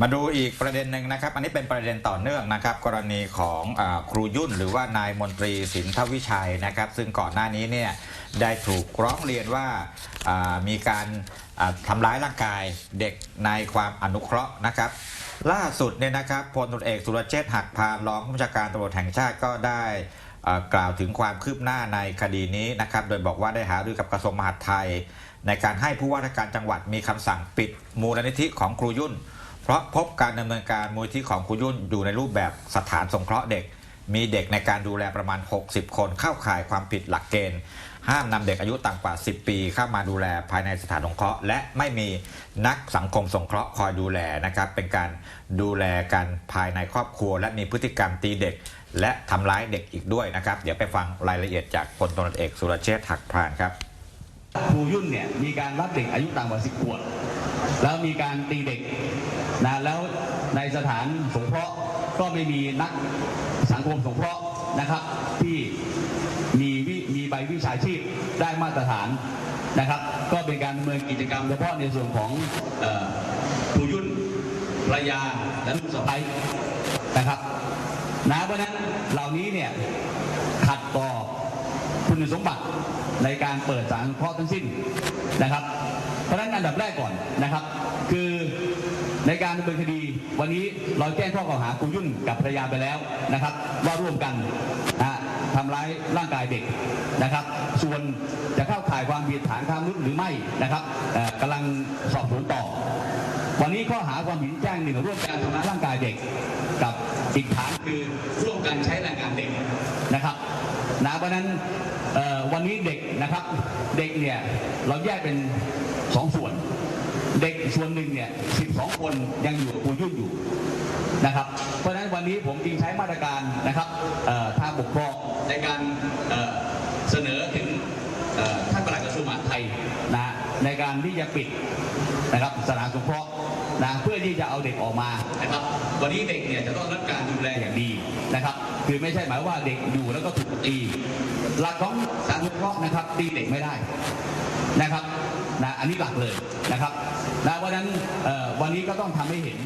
มาดูอีกประเด็นหนึ่งนะครับ อันนี้เป็นประเด็นต่อเนื่องนะครับ กรณีของอครูยุ่น หรือว่านายมนตรีสินทวิชัยนะครับ ซึ่งก่อนหน้านี้เนี่ยได้ถูกร้องเรียนว่ามีการอ่าทำร้ายร่างกายเด็กในความอนุเคราะห์นะครับ ล่าสุดเนี่ยนะครับพลตำรเอกสุรเชษฐ์หักพานรองผู้บัญชาการตำรวจแห่งชาติก็ได้กล่าวถึงความคืบหน้าในคดีนี้นะครับ โดยบอกว่าได้หารือกับกระทรวงมหาดไทย ในการให้ผู้ว่าราชการจังหวัดมีคำสั่งปิดมูลนิธิของครูยุ่น เพราะพบการดำเนินการมูลที่ของครูยุ่นอยู่ในรูปแบบสถานสงเคราะห์เด็ก มีเด็กในการดูแลประมาณ 60 คนเข้าข่ายความผิดหลักเกณฑ์ ห้ามนำเด็กอายุต่ำกว่า 10 ปีเข้ามาดูแลภายในสถานสงเคราะห์ และไม่มีนักสังคมสงเคราะห์คอยดูแลนะครับ เป็นการดูแลกันภายในครอบครัว และมีพฤติกรรมตีเด็ก และทำร้ายเด็กอีกด้วยนะครับ เดี๋ยวไปฟังรายละเอียดจากพลตำรวจเอกสุรเชษฐ์หักพานครับครูยุ่นเนี่ยมีการรับเด็กอายุต่ำกว่า 10 ขวบแล้วมีการตีเด็ก นะแล้วในสถานสงเคราะห์ก็ไม่มีนักสังคมสงเคราะห์นะครับที่มีวิมีใบวิชาชีพได้มาตรฐานนะครับ ก็เป็นการดำเนินกิจกรรมเฉพาะในส่วนของครูยุ่นภรรยาและลูกสะใภ้นะครับนะเพราะนั้นเหล่านี้เนี่ยขัดต่อคุณสมบัติในการเปิดสารสงเคราะห์ทั้งสิ้นนะครับ เพราะฉะนั้นอันดับแรกก่อนนะครับ คือ ในการดำเนินคดีวันนี้เราแจ้งข้อกล่าวหาคุณยุ่นกับภรรยาไปแล้วนะครับ ว่าร่วมกันนะทำร้ายร่างกายเด็กนะครับ ส่วนจะเข้าข่ายความผิดฐานค้ามนุษย์หรือไม่นะครับกำลังสอบสวนต่อ วันนี้ข้อหาความผิดแจ้งหนึ่งร่วมกันทำร้ายร่างกายเด็ก กับอีกฐานคือร่วมกันใช้แรงงานเด็กนะครับนะเพราะนั้นวันนี้เด็กนะครับเด็กเนี่ยเราแยกเป็นสองส่วน เด็กส่วนหนึ่งเนี่ย 12 คนยังอยู่กับครูยุ่นอยู่นะครับ เพราะฉะนั้นวันนี้ผมจึงใช้มาตรการนะครับเอ่อทางปกครองในการเสนอถึงท่านปลัดกระทรวงมหาดไทยนะในการที่จะปิดนะครับสถานสงเคราะห์นะเพื่อที่จะเอาเด็กออกมานะครับ วันนี้เด็กเนี่ยจะต้องรับการดูแลอย่างดีนะครับ คือไม่ใช่หมายว่าเด็กอยู่แล้วก็ถูกตีหลักของสถานสงเคราะห์นะครับตีเด็กไม่ได้นะครับ นะอันนี้หลักเลยนะครับนะเพราะฉะนั้นวันนี้ก็ต้องทำให้เห็น